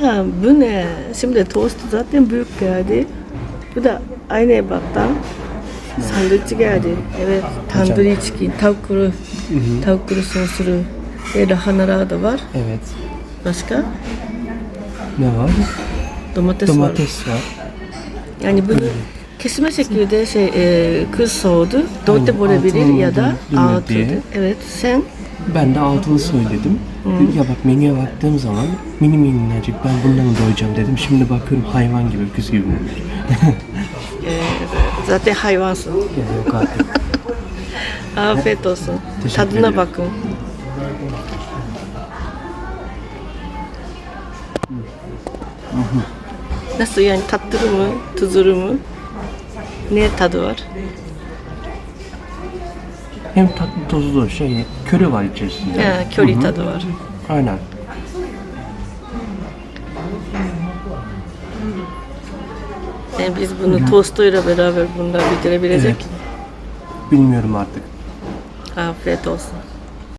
Ha, bu ne? Şimdi tost zaten büyük geldi. Bu da aynı ebattan sandviç geldi. Evet, tandoori chicken, tavuk kuru, tavuk kuru soslu ve lahanalar da var. Evet. Başka? Ne var? Domates, var. Domates var. Yani bunu kesme şekilde şey e, kız soğudu. Dörtte bölebilir ya da altı. Evet, sen Ben de altını söyledim. Ya bak menüye baktığım zaman mini minnacık ben bundan doyacağım dedim. Şimdi bakıyorum hayvan gibi öküz gibi olmuş. e, zaten hayvansın. Ya yok artık. Afiyet olsun. Teşekkür Tadına ederim. bakın. Nasıl yani tatlı mı, tuzlu mu? Ne tadı var? Hem tatlı tuzlu şey köri var içerisinde. Ha, köri tadı var. Aynen. Yani biz bunu tostuyla beraber bunlar bitirebilecek. Bilmiyorum artık. Afiyet olsun.